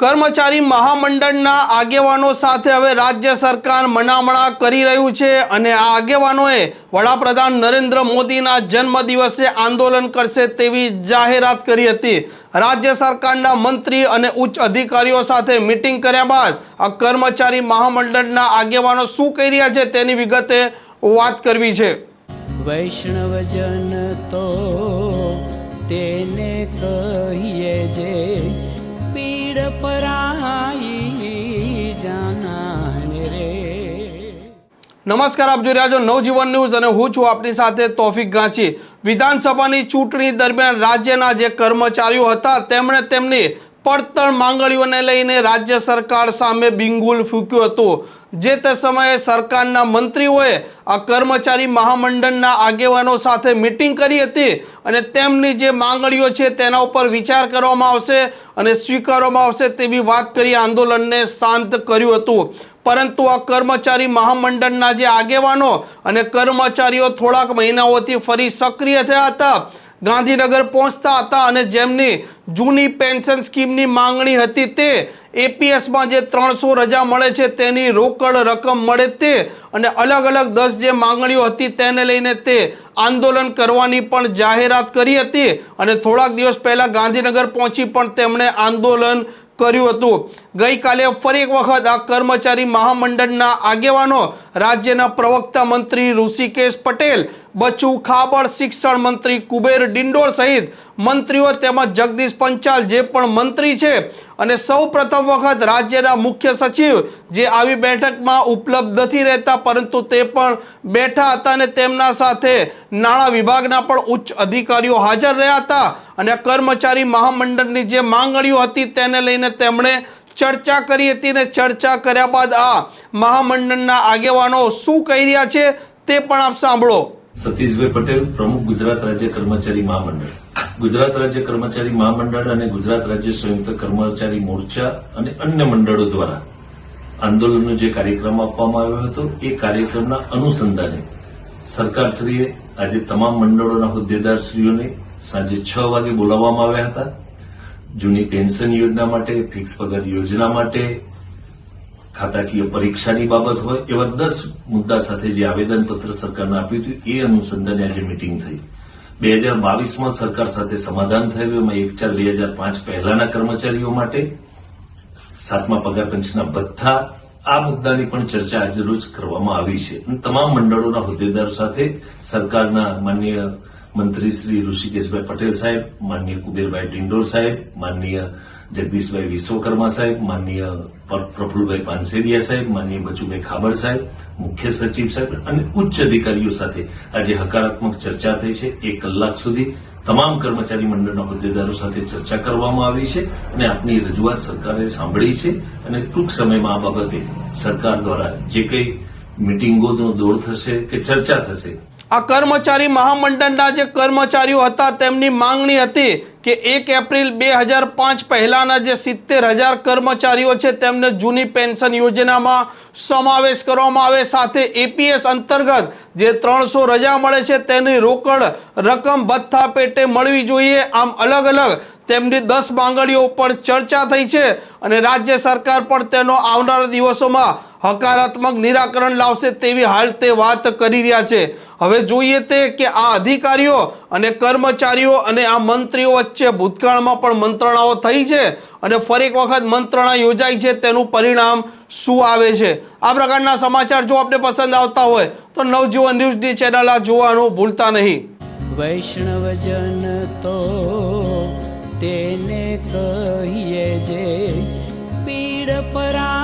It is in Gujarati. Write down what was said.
કર્મચારી મહામંડળના આગેવાનો સાથે હવે રાજ્ય સરકાર મનામણા કરી રહ્યું છે અને આ આગેવાનોએ વડાપ્રધાન નરેન્દ્ર મોદીના જન્મદિવસે આંદોલન કરશે તેવી જાહેરાત કરી હતી. રાજ્ય સરકારના મંત્રી અને ઉચ્ચ અધિકારીઓ સાથે મિટિંગ કર્યા બાદ આ કર્મચારી મહામંડળના આગેવાનો શું કહી રહ્યા છે તેની વિગતે વાત કરવી છે. વૈષ્ણવજન તો તેને કહીએ નમસ્કાર, આપ જોઈ રહ્યા છો નવજીવન ન્યૂઝ અને હું છું આપની સાથે તોફિક ગાંચી. વિધાનસભાની ચૂંટણી દરમિયાન રાજ્યના જે કર્મચારીઓ હતા, તેમણે તેમની પડતર માંગણીઓને લઈને રાજ્ય સરકાર સામે બિંગુલ ફૂક્યું હતું. જે તે સમયે સરકારના મંત્રીઓએ આ કર્મચારી મહામંડળના આગેવાનો સાથે મિટિંગ કરી હતી અને તેમની જે માંગણીઓ છે તેના ઉપર વિચાર કરવામાં આવશે અને સ્વીકારવામાં આવશે તેવી વાત કરી આંદોલનને શાંત કર્યું હતું. પરંતુ આ કર્મચારી મહામંડળના જે આગેવાનો અને કર્મચારીઓ થોડાક મહિનાઓથી ફરી સક્રિય થયા હતા, ગાંધીનગર પહોંચતા હતા અને જેમની જૂની પેન્શન સ્કીમની માંગણી હતી તે એપીએસમાં જે ત્રણસો રજા મળે છે તેની રોકડ રકમ મળે તે અને અલગ અલગ દસ જે માંગણીઓ હતી તેને લઈને તે આંદોલન કરવાની પણ જાહેરાત કરી હતી અને થોડાક દિવસ પહેલાં ગાંધીનગર પહોંચી પણ તેમણે આંદોલન કર્યું હતું. ગઈકાલે ફરી એક વખત આ કર્મચારી મહામંડળના આગેવાનો, રાજ્યના પ્રવક્તા મંત્રી ઋષિકેશ પટેલ બચુ ખાબડ શિક્ષણ મંત્રી કુબેર ડિંડોર સહિત મંત્રીઓ તેમજ જગદીશ પંચાલ, જે પણ મંત્રી છે અને સૌ પ્રથમ વખત રાજ્યના મુખ્ય સચિવ જે આવી બેઠકમાં ઉપલબ્ધ નથી રહેતા, પરંતુ તે પણ બેઠા હતા અને તેમના સાથે નાણાં વિભાગના પણ ઉચ્ચ અધિકારીઓ હાજર રહ્યા હતા અને કર્મચારી મહામંડળની જે માંગણીઓ હતી તેને લઈને તેમણે ચર્ચા કરી હતી અને ચર્ચા કર્યા બાદ આ મહામંડળના આગેવાનો શું કહી રહ્યા છે તે પણ આપ સાંભળો. સતીશભાઈ પટેલ, પ્રમુખ ગુજરાત રાજ્ય કર્મચારી મહામંડળ. ગુજરાત રાજ્ય કર્મચારી મહામંડળ અને ગુજરાત રાજ્ય સંયુક્ત કર્મચારી મોરચા અને અન્ય મંડળો દ્વારા આંદોલનનો જે કાર્યક્રમ આપવામાં આવ્યો હતો, એ કાર્યક્રમના અનુસંધાને સરકારશ્રીએ આજે તમામ મંડળોના હોદ્દેદારશ્રીઓને સાંજે છ વાગે બોલાવવામાં આવ્યા હતા. જૂની પેન્શન યોજના માટે, ફિક્સ પગાર યોજના માટે, ખાતાકીય પરીક્ષાની બાબત હોય, એવા દસ મુદ્દા સાથે જે આવેદનપત્ર સરકારને આપ્યું હતું, એ અનુસંધાને આજે મિટિંગ થઈ. બે હજાર બાવીસમાં સરકાર સાથે સમાધાન થયું. એમાં એક ચાર બે હજાર પાંચ પહેલાના કર્મચારીઓ માટે, સાતમા પગાર પંચના ભથ્થા આ મુદ્દાની પણ ચર્ચા આજે રોજ કરવામાં આવી છે. અને તમામ મંડળોના હોદ્દેદાર સાથે સરકારના માનનીય મંત્રી શ્રી ઋષિકેશભાઈ પટેલ સાહેબ, માનનીય કુબેરભાઈ ડિંડોર સાહેબ, માનનીય જગદીશભાઈ વિશ્વકર્મા સાહેબ, માનનીય પર- પ્રફુલભાઈ પાનસેરિયા સાહેબ, માનનીય બચુભાઈ ખાબર સાહેબ, મુખ્ય સચિવ સાહેબ અને ઉચ્ચ અધિકારીઓ સાથે આજે હકારાત્મક ચર્ચા થઈ છે. એક કલાક સુધી તમામ કર્મચારી મંડળના હોદ્દેદારો સાથે ચર્ચા કરવામાં આવી છે અને આપની રજૂઆત સરકારે સાંભળી છે અને ટૂંક સમયમાં આ બાબતે સરકાર દ્વારા જે કંઈ મિટિંગોનો દોર થશે કે ચર્ચા થશે આ કર્મચારી મહામંડળના જે કર્મચારીઓ હતા, તેમની માંગણી હતી કે એક એપ્રિલ બે હજાર પાંચ પહેલાના જે સિત્તેર હજાર કર્મચારીઓ છે, તેમને જૂની પેન્શન યોજનામાં સમાવેશ કરવામાં આવે. સાથે એપીએસ અંતર્ગત જે ત્રણસો રજા મળે છે, તેની રોકડ રકમ ભથ્થા પેટે મળવી જોઈએ. આમ અલગ અલગ તેમની દસ માંગણીઓ પર ચર્ચા થઈ છે અને રાજ્ય સરકાર પણ તેનો આવનારા દિવસોમાં હકારાત્મક નિરાકરણ લાવશે તેવી હાલ તે વાત કરી રહ્યા છે. હવે જોઈએ તે કે આ અધિકારીઓ અને કર્મચારીઓ અને આ મંત્રીઓ વચ્ચે ભૂતકાળમાં પણ મંત્રણાઓ થઈ છે અને ફરી એક વખત મંત્રણા યોજાઈ છે તેનું પરિણામ શું આવે છે? આ પ્રકારના સમાચાર જો આપને પસંદ આવતા હોય તો નવજીવન ન્યૂઝની ચેનલ આ જોવાનું ભૂલતા નહીં. વૈષ્ણવજન તો તેને કહીએ જે પીડ પરાઈ